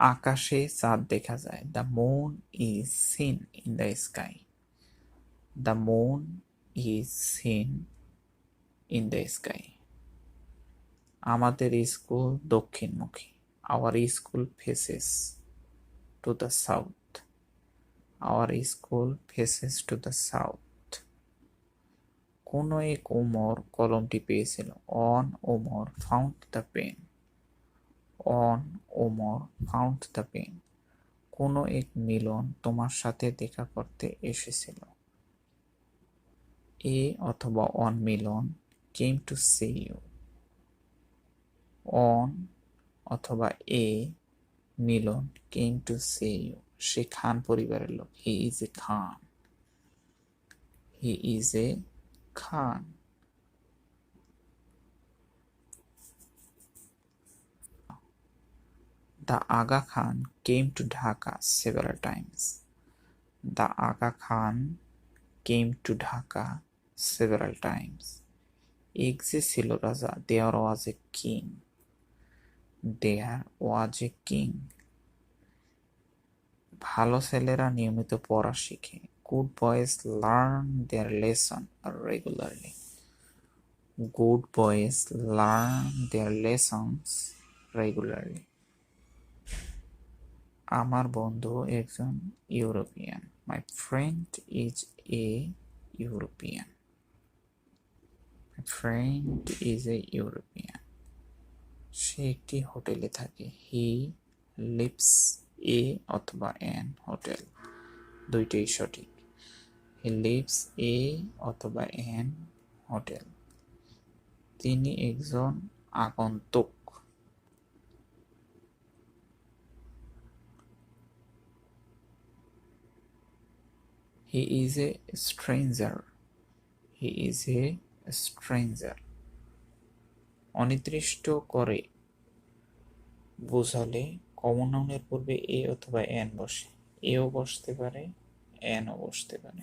আকাশে চাঁদ দেখা যায়। The moon is seen in the sky the moon is seen in the sky আমাদের school দক্ষিণমুখী। Our school faces to the south our school faces to the south কোনো এক ওমর কলমটি পেয়েছিল। An Omar found the pen an Omar found the pen. কোনো এক মিলন তোমার সাথে দেখা করতে এসেছিল। এ অথবা one Milan came to see you one অথবা a Milan came to see you সে খান পরিবারের লোক। He is a Khan. He is a Khan. The Aga Khan came to Dhaka several times. The Aga Khan came to Dhaka several times. এক্সে ছিল রাজা, দেয়ার ওয়াজ a king. There was a king. ভালো ছেলেরা নিয়মিত পড়া শিখে। Good boys learn their lesson regularly. Good boys learn their lessons regularly. আমার বন্ধু একজন European. My friend is a European my friend is a European সে একটি হোটেলে থাকে। হি লিভস এ অথবা এন হোটেল দুইটাই সঠিক। হি লিভস এ অথবা এন হোটেল তিনি একজন আগন্তুক। He is a stranger he is a stranger অনির্দিষ্ট করে বোঝালে কমন নাউনের পূর্বে এ অথবা এন বসে। এও বসতে পারে, এনও বসতে পারে।